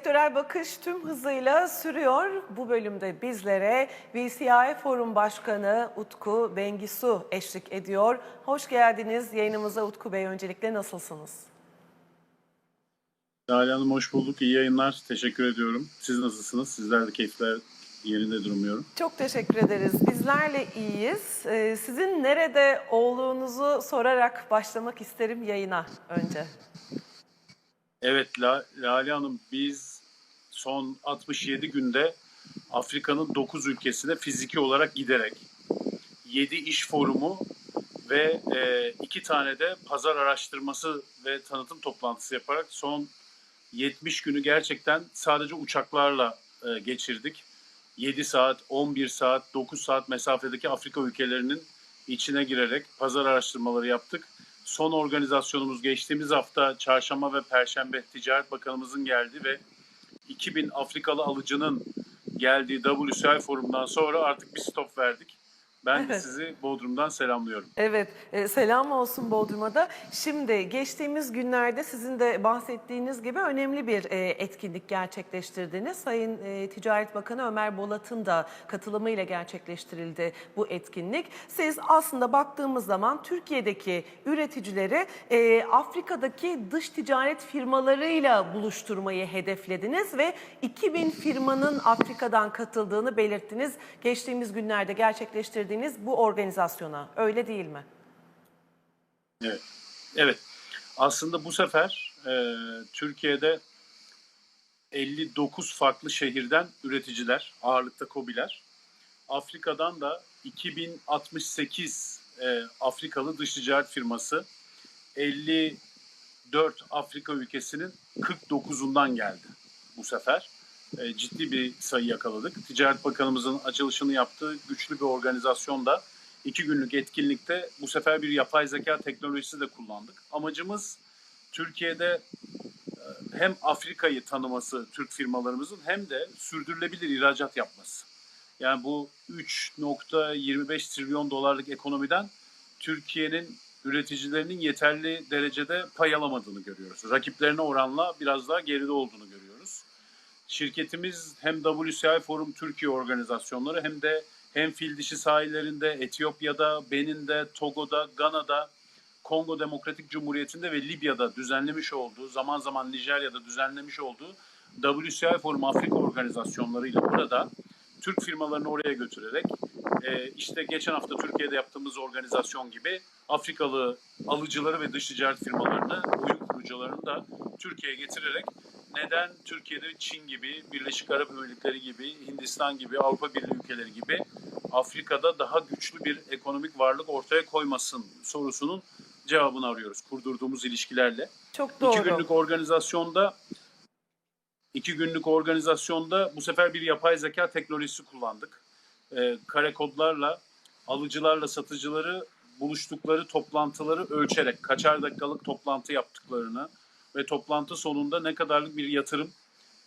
Sektörel bakış tüm hızıyla sürüyor. Bu bölümde bizlere VCI Forum Başkanı Utku Bengisu eşlik ediyor. Hoş geldiniz yayınımıza Utku Bey. Öncelikle nasılsınız? Lale Hanım hoş bulduk. İyi yayınlar. Teşekkür ediyorum. Siz nasılsınız? Sizler de keyifler yerinde durmuyorum. Çok teşekkür ederiz. Bizlerle iyiyiz. Ee, Sizin nerede olduğunuzu sorarak başlamak isterim yayına önce. Evet La- Lale Hanım biz son 67 günde Afrika'nın 9 ülkesine fiziki olarak giderek 7 iş forumu ve e, iki tane de pazar araştırması ve tanıtım toplantısı yaparak son 70 günü gerçekten sadece uçaklarla e, geçirdik. 7 saat, 11 saat, 9 saat mesafedeki Afrika ülkelerinin içine girerek pazar araştırmaları yaptık. Son organizasyonumuz geçtiğimiz hafta çarşamba ve perşembe Ticaret Bakanımızın geldi ve 2000 Afrikalı alıcının geldiği WCI forumdan sonra artık bir stop verdik. Ben de sizi Bodrum'dan selamlıyorum. Evet, e, selam olsun Bodrum'a da. Şimdi geçtiğimiz günlerde sizin de bahsettiğiniz gibi önemli bir e, etkinlik gerçekleştirdiniz. Sayın e, Ticaret Bakanı Ömer Bolat'ın da katılımıyla gerçekleştirildi bu etkinlik. Siz aslında baktığımız zaman Türkiye'deki üreticileri e, Afrika'daki dış ticaret firmalarıyla buluşturmayı hedeflediniz ve 2000 firmanın Afrika'dan katıldığını belirttiniz. Geçtiğimiz günlerde gerçekleştirdiğiniz bu organizasyona öyle değil mi? Evet. Evet. Aslında bu sefer e, Türkiye'de 59 farklı şehirden üreticiler, ağırlıkta KOBİ'ler. Afrika'dan da 2068 e, Afrikalı dış ticaret firması 54 Afrika ülkesinin 49'undan geldi bu sefer. E, ciddi bir sayı yakaladık. Ticaret Bakanımızın açılışını yaptığı güçlü bir organizasyonda iki günlük etkinlikte bu sefer bir yapay zeka teknolojisi de kullandık. Amacımız Türkiye'de e, hem Afrika'yı tanıması Türk firmalarımızın hem de sürdürülebilir ihracat yapması. Yani bu 3.25 trilyon dolarlık ekonomiden Türkiye'nin üreticilerinin yeterli derecede pay alamadığını görüyoruz. Rakiplerine oranla biraz daha geride olduğunu görüyoruz. Şirketimiz hem WCI Forum Türkiye organizasyonları hem de hem fil dişi sahillerinde, Etiyopya'da, Benin'de, Togo'da, Gana'da, Kongo Demokratik Cumhuriyeti'nde ve Libya'da düzenlemiş olduğu, zaman zaman Nijerya'da düzenlemiş olduğu WCI Forum Afrika organizasyonlarıyla burada Türk firmalarını oraya götürerek e, işte geçen hafta Türkiye'de yaptığımız organizasyon gibi Afrikalı alıcıları ve dış ticaret firmalarını, oyun kurucularını da Türkiye'ye getirerek neden Türkiye'de Çin gibi, Birleşik Arap Emirlikleri gibi, Hindistan gibi, Avrupa Birliği ülkeleri gibi Afrika'da daha güçlü bir ekonomik varlık ortaya koymasın sorusunun cevabını arıyoruz kurdurduğumuz ilişkilerle. Çok doğru. İki günlük organizasyonda iki günlük organizasyonda bu sefer bir yapay zeka teknolojisi kullandık. Ee, kare kodlarla alıcılarla satıcıları buluştukları toplantıları ölçerek kaçar dakikalık toplantı yaptıklarını ve toplantı sonunda ne kadarlık bir yatırım,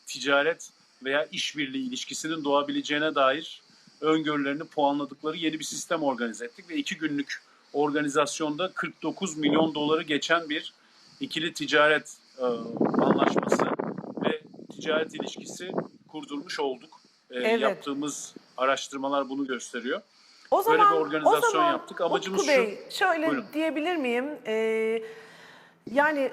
ticaret veya işbirliği ilişkisinin doğabileceğine dair öngörülerini puanladıkları yeni bir sistem organize ettik ve iki günlük organizasyonda 49 milyon doları geçen bir ikili ticaret e, anlaşması ve ticaret ilişkisi kurdurmuş olduk. E, Evet. Yaptığımız araştırmalar bunu gösteriyor. O Böyle zaman, bir organizasyon o zaman yaptık. Amacımız Utku şu- Bey, şöyle Buyurun. diyebilir miyim? Ee, yani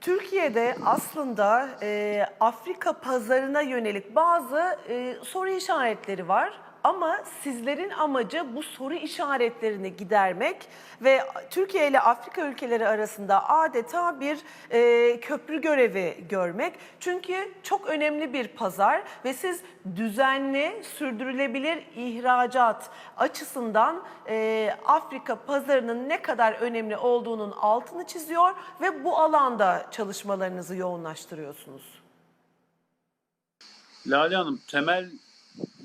Türkiye'de aslında e, Afrika pazarına yönelik bazı e, soru işaretleri var. Ama sizlerin amacı bu soru işaretlerini gidermek ve Türkiye ile Afrika ülkeleri arasında adeta bir e, köprü görevi görmek. Çünkü çok önemli bir pazar ve siz düzenli, sürdürülebilir ihracat açısından e, Afrika pazarının ne kadar önemli olduğunun altını çiziyor ve bu alanda çalışmalarınızı yoğunlaştırıyorsunuz. Lale Hanım temel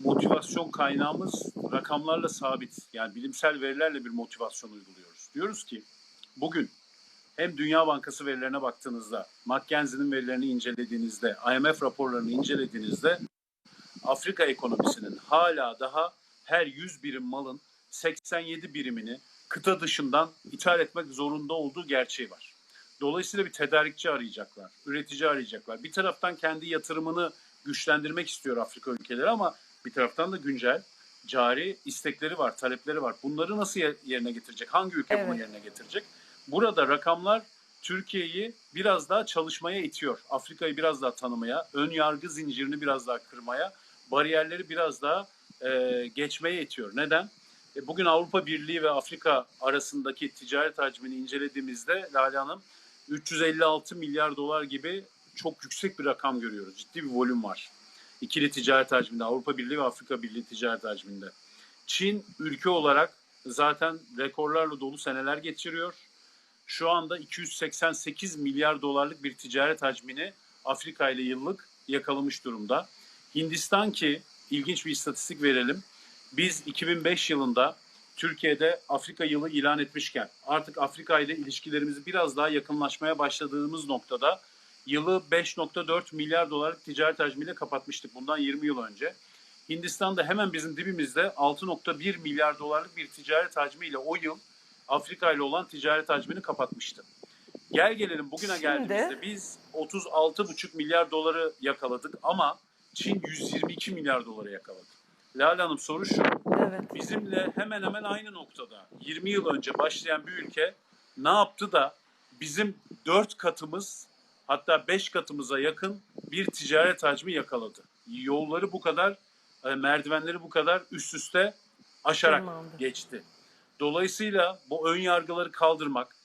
motivasyon kaynağımız rakamlarla sabit. Yani bilimsel verilerle bir motivasyon uyguluyoruz. Diyoruz ki bugün hem Dünya Bankası verilerine baktığınızda, McKinsey'nin verilerini incelediğinizde, IMF raporlarını incelediğinizde Afrika ekonomisinin hala daha her 100 birim malın 87 birimini kıta dışından ithal etmek zorunda olduğu gerçeği var. Dolayısıyla bir tedarikçi arayacaklar, üretici arayacaklar. Bir taraftan kendi yatırımını güçlendirmek istiyor Afrika ülkeleri ama bir taraftan da güncel cari istekleri var, talepleri var. Bunları nasıl ye- yerine getirecek? Hangi ülke bunu Evet. yerine getirecek? Burada rakamlar Türkiye'yi biraz daha çalışmaya itiyor. Afrika'yı biraz daha tanımaya, ön yargı zincirini biraz daha kırmaya, bariyerleri biraz daha e, geçmeye itiyor. Neden? E, bugün Avrupa Birliği ve Afrika arasındaki ticaret hacmini incelediğimizde Lale Hanım 356 milyar dolar gibi çok yüksek bir rakam görüyoruz. Ciddi bir volüm var. İkili ticaret hacminde, Avrupa Birliği ve Afrika Birliği ticaret hacminde. Çin ülke olarak zaten rekorlarla dolu seneler geçiriyor. Şu anda 288 milyar dolarlık bir ticaret hacmini Afrika ile yıllık yakalamış durumda. Hindistan ki ilginç bir istatistik verelim. Biz 2005 yılında Türkiye'de Afrika yılı ilan etmişken artık Afrika ile ilişkilerimizi biraz daha yakınlaşmaya başladığımız noktada yılı 5.4 milyar dolarlık ticaret hacmiyle kapatmıştık bundan 20 yıl önce. Hindistan'da hemen bizim dibimizde 6.1 milyar dolarlık bir ticaret hacmiyle o yıl Afrika ile olan ticaret hacmini kapatmıştı. Gel gelelim bugüne Şimdi- geldiğimizde biz 36,5 milyar doları yakaladık ama Çin 122 milyar doları yakaladı. Lale Hanım soru şu. Evet. Bizimle hemen hemen aynı noktada 20 yıl önce başlayan bir ülke ne yaptı da bizim 4 katımız hatta 5 katımıza yakın bir ticaret hacmi yakaladı. Yolları bu kadar, e, merdivenleri bu kadar üst üste aşarak Tırmandı. geçti. Dolayısıyla bu ön yargıları kaldırmak,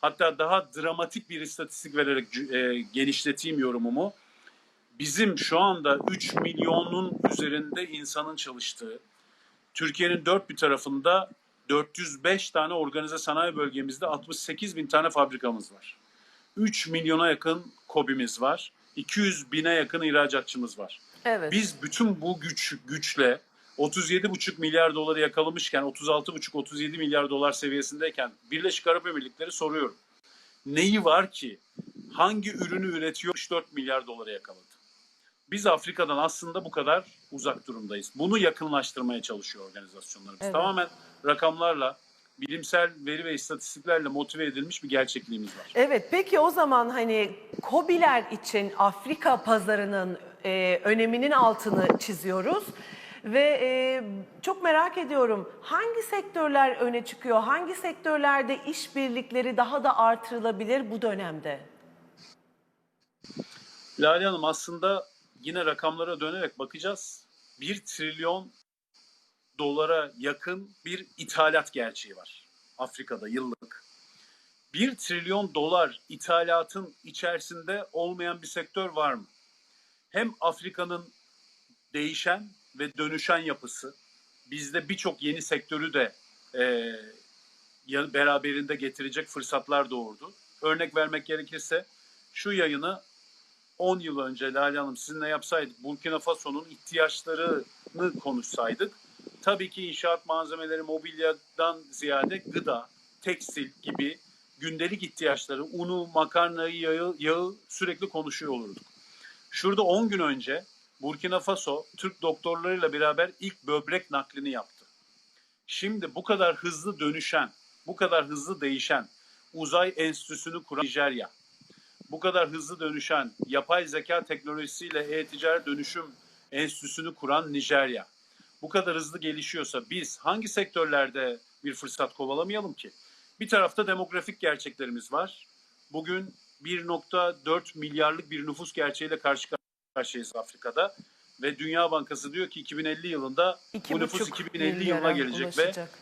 hatta daha dramatik bir istatistik vererek e, genişleteyim yorumumu. Bizim şu anda 3 milyonun üzerinde insanın çalıştığı, Türkiye'nin dört bir tarafında 405 tane organize sanayi bölgemizde 68 bin tane fabrikamız var. 3 milyona yakın kobimiz var. 200 bine yakın ihracatçımız var. Evet. Biz bütün bu güç güçle 37,5 milyar doları yakalamışken 36,5-37 milyar dolar seviyesindeyken Birleşik Arap Emirlikleri soruyorum. Neyi var ki hangi ürünü üretiyor 64 milyar dolara yakaladı? Biz Afrika'dan aslında bu kadar uzak durumdayız. Bunu yakınlaştırmaya çalışıyor organizasyonlarımız. Evet. Tamamen rakamlarla, bilimsel veri ve istatistiklerle motive edilmiş bir gerçekliğimiz var. Evet peki o zaman hani KOBİ'ler için Afrika pazarının e, öneminin altını çiziyoruz. Ve e, çok merak ediyorum hangi sektörler öne çıkıyor? Hangi sektörlerde işbirlikleri daha da artırılabilir bu dönemde? Lale Hanım aslında yine rakamlara dönerek bakacağız. 1 trilyon dolara yakın bir ithalat gerçeği var Afrika'da yıllık. 1 trilyon dolar ithalatın içerisinde olmayan bir sektör var mı? Hem Afrika'nın değişen ve dönüşen yapısı bizde birçok yeni sektörü de e, beraberinde getirecek fırsatlar doğurdu. Örnek vermek gerekirse şu yayını 10 yıl önce Lale Hanım sizinle yapsaydık Burkina Faso'nun ihtiyaçlarını konuşsaydık tabii ki inşaat malzemeleri mobilyadan ziyade gıda, tekstil gibi gündelik ihtiyaçları, unu, makarnayı, yağı, yağı sürekli konuşuyor olurduk. Şurada 10 gün önce Burkina Faso Türk doktorlarıyla beraber ilk böbrek naklini yaptı. Şimdi bu kadar hızlı dönüşen, bu kadar hızlı değişen uzay enstitüsünü kuran Nijerya, bu kadar hızlı dönüşen yapay zeka teknolojisiyle e-ticaret dönüşüm enstitüsünü kuran Nijerya. Bu kadar hızlı gelişiyorsa biz hangi sektörlerde bir fırsat kovalamayalım ki? Bir tarafta demografik gerçeklerimiz var. Bugün 1.4 milyarlık bir nüfus gerçeğiyle karşı karşıyayız Afrika'da. Ve Dünya Bankası diyor ki 2050 yılında İki bu nüfus buçuk 2050 milyara yılına gelecek ve ulaşacak.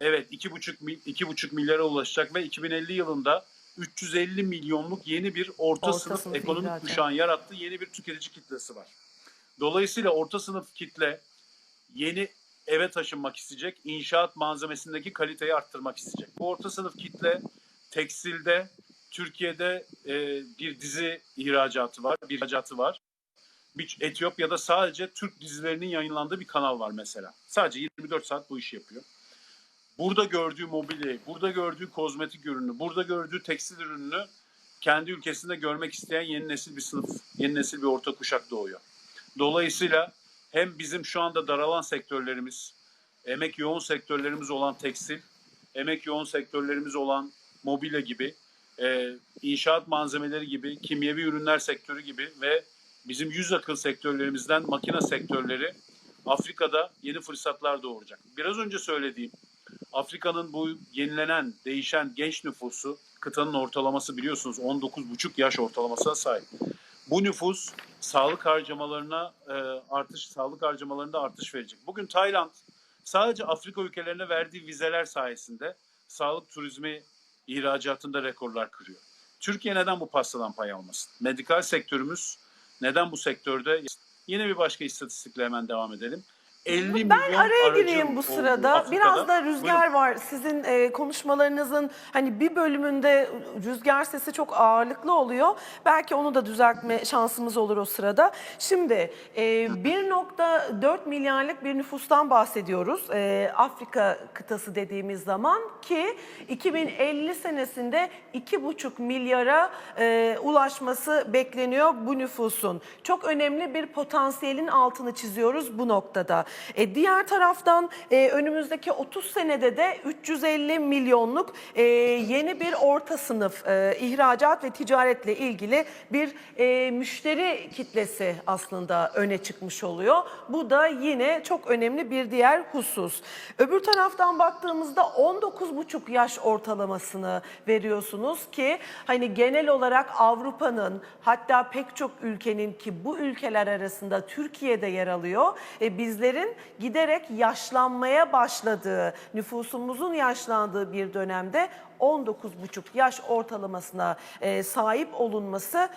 Evet 2,5 mi- 2,5 milyara ulaşacak ve 2050 yılında 350 milyonluk yeni bir orta, Orta sınıf, sınıf ekonomik kuşağın yarattığı yeni bir tüketici kitlesi var. Dolayısıyla orta sınıf kitle yeni eve taşınmak isteyecek, inşaat malzemesindeki kaliteyi arttırmak isteyecek. Bu orta sınıf kitle tekstilde Türkiye'de e, bir dizi ihracatı var, bir ihracatı var. Bir Etiyopya'da sadece Türk dizilerinin yayınlandığı bir kanal var mesela. Sadece 24 saat bu işi yapıyor burada gördüğü mobilyayı, burada gördüğü kozmetik ürünü, burada gördüğü tekstil ürününü kendi ülkesinde görmek isteyen yeni nesil bir sınıf, yeni nesil bir orta kuşak doğuyor. Dolayısıyla hem bizim şu anda daralan sektörlerimiz, emek yoğun sektörlerimiz olan tekstil, emek yoğun sektörlerimiz olan mobilya gibi e, inşaat malzemeleri gibi, kimyevi ürünler sektörü gibi ve bizim yüz akıl sektörlerimizden makine sektörleri Afrika'da yeni fırsatlar doğuracak. Biraz önce söylediğim Afrika'nın bu yenilenen, değişen genç nüfusu kıtanın ortalaması biliyorsunuz 19,5 yaş ortalamasına sahip. Bu nüfus sağlık harcamalarına e, artış, sağlık harcamalarında artış verecek. Bugün Tayland sadece Afrika ülkelerine verdiği vizeler sayesinde sağlık turizmi ihracatında rekorlar kırıyor. Türkiye neden bu pastadan pay almasın? Medikal sektörümüz neden bu sektörde? Yine bir başka istatistikle hemen devam edelim. 50 milyon Ben araya aracın gireyim bu olduğu sırada. Afrika'da- Biraz da rüzgar Buyurun. var. Sizin e, konuşmalarınızın hani bir bölümünde rüzgar sesi çok ağırlıklı oluyor. Belki onu da düzeltme şansımız olur o sırada. Şimdi e, 1.4 milyarlık bir nüfustan bahsediyoruz. E, Afrika kıtası dediğimiz zaman ki 2050 senesinde 2,5 milyara e, ulaşması bekleniyor bu nüfusun. Çok önemli bir potansiyelin altını çiziyoruz bu noktada. E, diğer taraftan e, önümüzdeki 30 senede de 350 milyonluk e, yeni bir orta sınıf e, ihracat ve ticaretle ilgili bir e, müşteri kitlesi aslında öne çıkmış oluyor. Bu da yine çok önemli bir diğer husus. Öbür taraftan baktığımızda 19,5 yaş ortalamasını veriyorsunuz ki hani genel olarak Avrupa'nın hatta pek çok ülkenin ki bu ülkeler arasında Türkiye'de yer alıyor. E, bizlerin giderek yaşlanmaya başladığı, nüfusumuzun yaşlandığı bir dönemde 19,5 yaş ortalamasına e, sahip olunması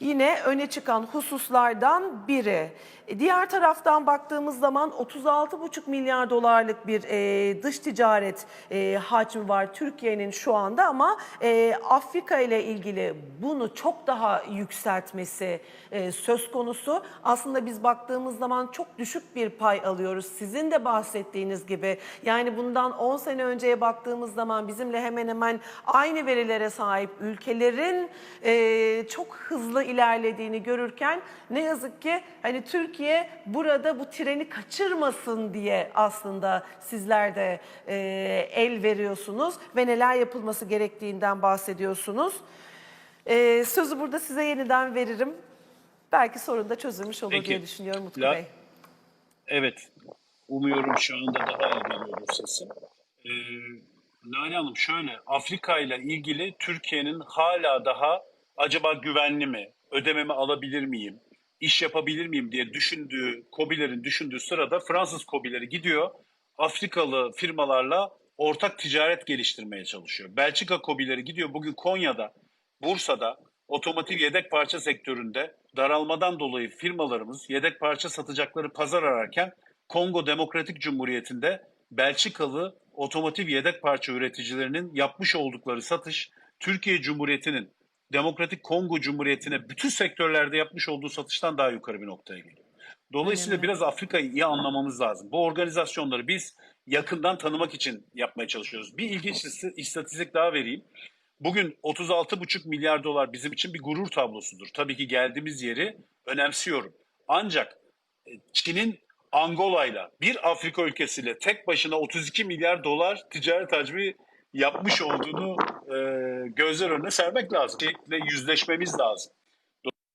yine öne çıkan hususlardan biri. Diğer taraftan baktığımız zaman 36,5 milyar dolarlık bir e, dış ticaret e, hacmi var Türkiye'nin şu anda ama e, Afrika ile ilgili bunu çok daha yükseltmesi e, söz konusu. Aslında biz baktığımız zaman çok düşük bir pay alıyoruz. Sizin de bahsettiğiniz gibi yani bundan 10 sene önceye baktığımız zaman bizimle hemen hemen aynı verilere sahip ülkelerin e, çok hızlı ilerlediğini görürken ne yazık ki hani Türkiye burada bu treni kaçırmasın diye aslında sizler de e, el veriyorsunuz ve neler yapılması gerektiğinden bahsediyorsunuz. E, sözü burada size yeniden veririm. Belki sorun da çözülmüş olur Peki. diye düşünüyorum Mutlu La- Bey. Evet. Umuyorum şu anda daha iyi geliyordur sesim. Ee, Nane Hanım şöyle, Afrika ile ilgili Türkiye'nin hala daha acaba güvenli mi, ödememi alabilir miyim, iş yapabilir miyim diye düşündüğü, COBİ'lerin düşündüğü sırada Fransız COBİ'leri gidiyor Afrikalı firmalarla ortak ticaret geliştirmeye çalışıyor. Belçika COBİ'leri gidiyor bugün Konya'da, Bursa'da otomotiv yedek parça sektöründe daralmadan dolayı firmalarımız yedek parça satacakları pazar ararken Kongo Demokratik Cumhuriyeti'nde Belçikalı otomotiv yedek parça üreticilerinin yapmış oldukları satış Türkiye Cumhuriyeti'nin Demokratik Kongo Cumhuriyeti'ne bütün sektörlerde yapmış olduğu satıştan daha yukarı bir noktaya geliyor. Dolayısıyla biraz Afrika'yı iyi anlamamız lazım. Bu organizasyonları biz yakından tanımak için yapmaya çalışıyoruz. Bir ilginç ist- istatistik daha vereyim. Bugün 36,5 milyar dolar bizim için bir gurur tablosudur. Tabii ki geldiğimiz yeri önemsiyorum. Ancak e, Çin'in Angola'yla bir Afrika ülkesiyle tek başına 32 milyar dolar ticaret hacmi yapmış olduğunu e, gözler önüne sermek lazım. Ve yüzleşmemiz lazım.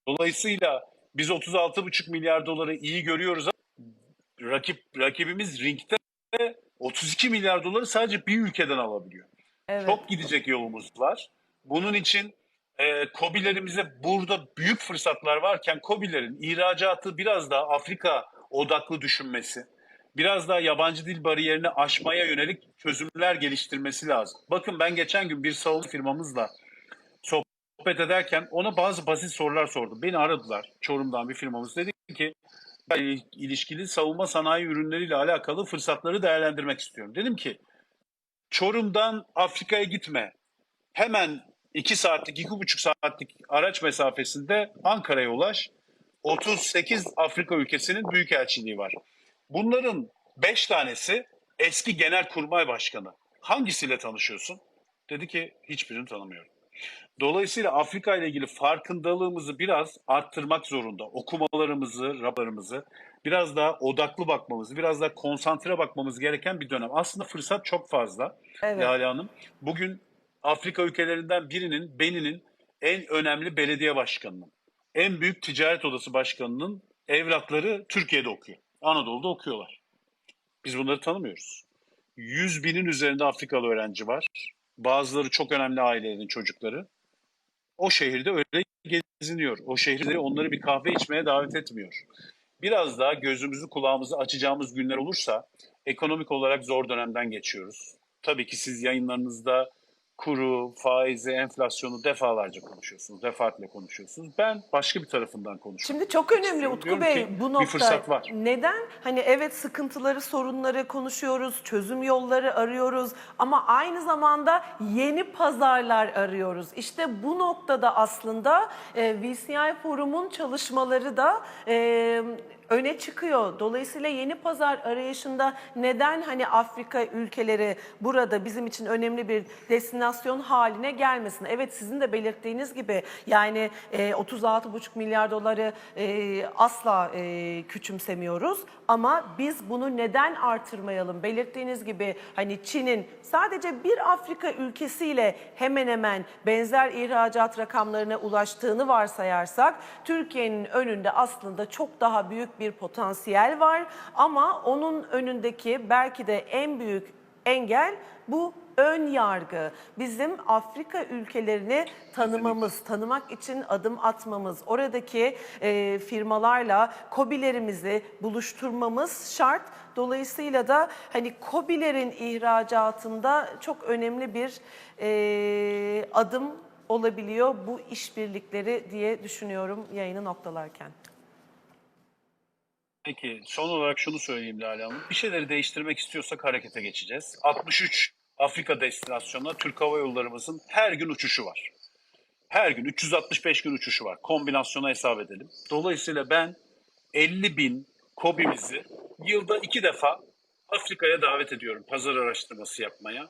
Dolayısıyla biz 36,5 milyar doları iyi görüyoruz ama rakip rakibimiz ringde 32 milyar doları sadece bir ülkeden alabiliyor. Evet. Çok gidecek yolumuz var. Bunun için e, COBİ'lerimize burada büyük fırsatlar varken COBİ'lerin ihracatı biraz daha Afrika odaklı düşünmesi, biraz daha yabancı dil bariyerini aşmaya yönelik çözümler geliştirmesi lazım. Bakın ben geçen gün bir savunma firmamızla sohbet ederken ona bazı basit sorular sordum. Beni aradılar Çorum'dan bir firmamız dedi ki "Ben ilişkili savunma sanayi ürünleriyle alakalı fırsatları değerlendirmek istiyorum. Dedim ki Çorum'dan Afrika'ya gitme. Hemen 2 saatlik, iki buçuk saatlik araç mesafesinde Ankara'ya ulaş. 38 Afrika ülkesinin büyükelçiliği var. Bunların 5 tanesi eski genelkurmay başkanı. Hangisiyle tanışıyorsun? Dedi ki hiçbirini tanımıyorum. Dolayısıyla Afrika ile ilgili farkındalığımızı biraz arttırmak zorunda. Okumalarımızı, raporlarımızı biraz daha odaklı bakmamız, biraz daha konsantre bakmamız gereken bir dönem. Aslında fırsat çok fazla Evet. Lale Hanım. Bugün Afrika ülkelerinden birinin, Benin'in en önemli belediye başkanının, en büyük ticaret odası başkanının evlatları Türkiye'de okuyor. Anadolu'da okuyorlar. Biz bunları tanımıyoruz. 100 binin üzerinde Afrikalı öğrenci var. Bazıları çok önemli ailelerin çocukları. O şehirde öyle geziniyor. O şehirde onları bir kahve içmeye davet etmiyor. Biraz daha gözümüzü kulağımızı açacağımız günler olursa ekonomik olarak zor dönemden geçiyoruz. Tabii ki siz yayınlarınızda kuru, faizi, enflasyonu defalarca konuşuyorsunuz, defaatle konuşuyorsunuz. Ben başka bir tarafından konuşuyorum. Şimdi çok önemli Diyorum Utku ki Bey bu bir nokta. fırsat var. Neden? Hani evet sıkıntıları, sorunları konuşuyoruz, çözüm yolları arıyoruz ama aynı zamanda yeni pazarlar arıyoruz. İşte bu noktada aslında e, VCI Forum'un çalışmaları da e, öne çıkıyor. Dolayısıyla yeni pazar arayışında neden hani Afrika ülkeleri burada bizim için önemli bir destinasyon haline gelmesin? Evet sizin de belirttiğiniz gibi yani e, 36,5 milyar doları e, asla e, küçümsemiyoruz ama biz bunu neden artırmayalım? Belirttiğiniz gibi hani Çin'in sadece bir Afrika ülkesiyle hemen hemen benzer ihracat rakamlarına ulaştığını varsayarsak Türkiye'nin önünde aslında çok daha büyük bir potansiyel var ama onun önündeki belki de en büyük engel bu ön yargı. Bizim Afrika ülkelerini tanımamız, tanımak için adım atmamız, oradaki e, firmalarla kobilerimizi buluşturmamız şart. Dolayısıyla da hani kobilerin ihracatında çok önemli bir e, adım olabiliyor bu işbirlikleri diye düşünüyorum yayını noktalarken. Peki son olarak şunu söyleyeyim Lale Hanım. Bir şeyleri değiştirmek istiyorsak harekete geçeceğiz. 63 Afrika destinasyonuna Türk Hava Yollarımızın her gün uçuşu var. Her gün 365 gün uçuşu var. Kombinasyona hesap edelim. Dolayısıyla ben 50 bin kobimizi yılda iki defa Afrika'ya davet ediyorum pazar araştırması yapmaya.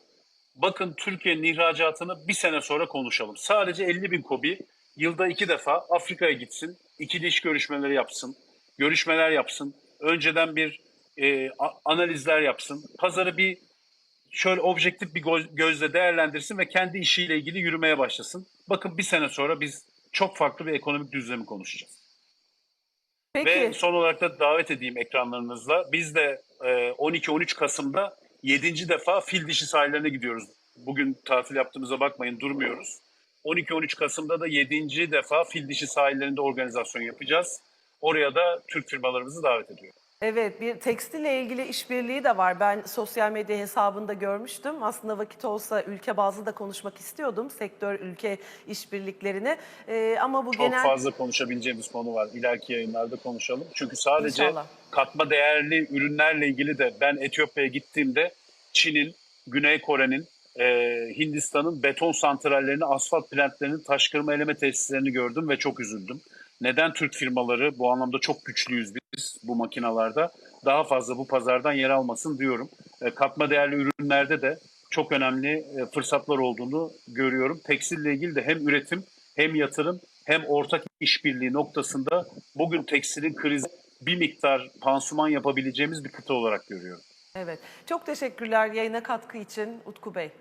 Bakın Türkiye'nin ihracatını bir sene sonra konuşalım. Sadece 50 bin kobi yılda iki defa Afrika'ya gitsin, ikili iş görüşmeleri yapsın, görüşmeler yapsın, önceden bir e, analizler yapsın, pazarı bir şöyle objektif bir gö- gözle değerlendirsin ve kendi işiyle ilgili yürümeye başlasın. Bakın bir sene sonra biz çok farklı bir ekonomik düzlemi konuşacağız. Peki. Ve son olarak da davet edeyim ekranlarınızla. Biz de e, 12-13 Kasım'da 7. defa fil dişi sahillerine gidiyoruz. Bugün tatil yaptığımıza bakmayın durmuyoruz. 12-13 Kasım'da da 7. defa fil dişi sahillerinde organizasyon yapacağız. Oraya da Türk firmalarımızı davet ediyorum. Evet, bir tekstille ilgili işbirliği de var. Ben sosyal medya hesabında görmüştüm. Aslında vakit olsa ülke bazlı da konuşmak istiyordum. Sektör, ülke işbirliklerini. Ee, ama bu Çok genel... fazla konuşabileceğimiz konu var. İleriki yayınlarda konuşalım. Çünkü sadece İnşallah. katma değerli ürünlerle ilgili de ben Etiyopya'ya gittiğimde Çin'in, Güney Kore'nin, e, Hindistan'ın beton santrallerini, asfalt plantlerini, taş kırma eleme tesislerini gördüm ve çok üzüldüm. Neden Türk firmaları bu anlamda çok güçlüyüz biz bu makinalarda daha fazla bu pazardan yer almasın diyorum. E, katma değerli ürünlerde de çok önemli e, fırsatlar olduğunu görüyorum. Tekstille ilgili de hem üretim hem yatırım hem ortak işbirliği noktasında bugün tekstilin krizi bir miktar pansuman yapabileceğimiz bir kıta olarak görüyorum. Evet. Çok teşekkürler yayına katkı için Utku Bey.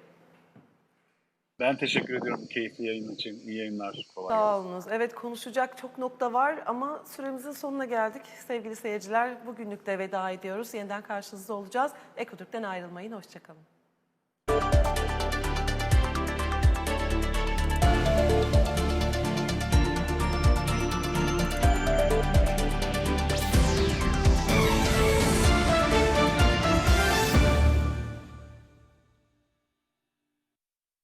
Ben teşekkür ediyorum keyifli yayın için. İyi yayınlar. Kolay. Sağ olunuz. Evet konuşacak çok nokta var ama süremizin sonuna geldik. Sevgili seyirciler bugünlük de veda ediyoruz. Yeniden karşınızda olacağız. Ekotürk'ten ayrılmayın. Hoşçakalın.